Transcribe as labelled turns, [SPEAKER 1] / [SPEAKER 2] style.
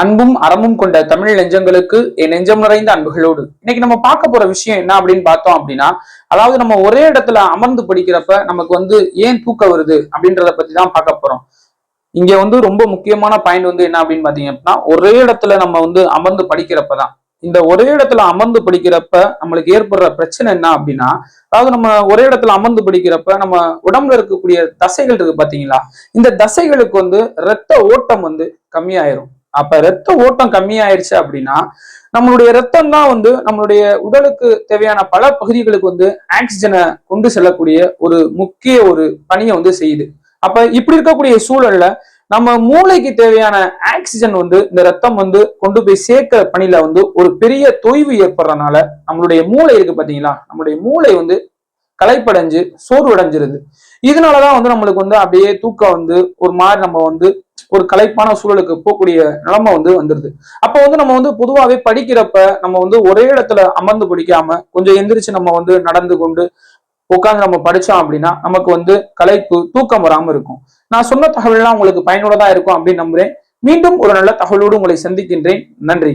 [SPEAKER 1] அன்பும் அறமும் கொண்ட தமிழ் நெஞ்சங்களுக்கு என் நெஞ்சம் நிறைந்த அன்புகளோடு. இன்னைக்கு நம்ம பார்க்க போற விஷயம் என்ன அப்படின்னு பார்த்தோம் அப்படின்னா அதாவது நம்ம ஒரே இடத்துல அமர்ந்து படிக்கிறப்ப நமக்கு வந்து ஏன் தூக்கம் வருது அப்படின்றத பத்தி தான் பார்க்க போறோம். இங்க வந்து ரொம்ப முக்கியமான பாயிண்ட் வந்து என்ன அப்படின்னு பாத்தீங்க அப்படின்னா ஒரே இடத்துல நம்ம வந்து அமர்ந்து படிக்கிறப்பதான் இந்த ஒரே இடத்துல அமர்ந்து படிக்கிறப்ப நம்மளுக்கு ஏற்படுற பிரச்சனை என்ன அப்படின்னா அதாவது நம்ம ஒரே இடத்துல அமர்ந்து படிக்கிறப்ப நம்ம உடம்புல இருக்கக்கூடிய தசைகள் இருக்கு பாத்தீங்களா இந்த தசைகளுக்கு வந்து ரத்த ஓட்டம் வந்து கம்மியாயிரும். அப்ப ரத்த ஓட்டம் கம்மியாயிருச்சு அப்படின்னா நம்மளுடைய ரத்தம் தான் வந்து நம்மளுடைய உடலுக்கு தேவையான பல பகுதிகளுக்கு வந்து ஆக்சிஜனை கொண்டு செல்லக்கூடிய ஒரு முக்கிய ஒரு பணியை வந்து செய்யுது. அப்ப இப்படி இருக்கக்கூடிய சூழல்ல நம்ம மூளைக்கு தேவையான ஆக்சிஜன் வந்து இந்த ரத்தம் வந்து கொண்டு போய் சேர்க்கிற பணியில வந்து ஒரு பெரிய தொய்வு ஏற்படுறதுனால நம்மளுடைய மூளை இருக்கு பாத்தீங்களா? நம்மளுடைய மூளை வந்து களைப்படைஞ்சு சோர்வடைஞ்சிருது. இதனாலதான் வந்து நம்மளுக்கு வந்து அப்படியே தூக்கம் வந்து ஒரு மாதிரி நம்ம வந்து ஒரு கலைப்பான சூழலுக்கு போகக்கூடிய நிலைமை வந்து வந்துருது. அப்போ வந்து நம்ம வந்து பொதுவாகவே படிக்கிறப்ப நம்ம வந்து ஒரே இடத்துல அமர்ந்து படிக்காம கொஞ்சம் எந்திரிச்சு நம்ம வந்து நடந்து கொண்டு உட்காந்து நம்ம படிச்சோம் அப்படின்னா நமக்கு வந்து கலைப்பு தூக்கம் வராம இருக்கும். நான் சொன்ன தகவல்லாம் உங்களுக்கு பயனுள்ளதா இருக்கும் அப்படின்னு நம்புறேன். மீண்டும் ஒரு நல்ல தகவலோடு உங்களை சந்திக்கின்றேன். நன்றி.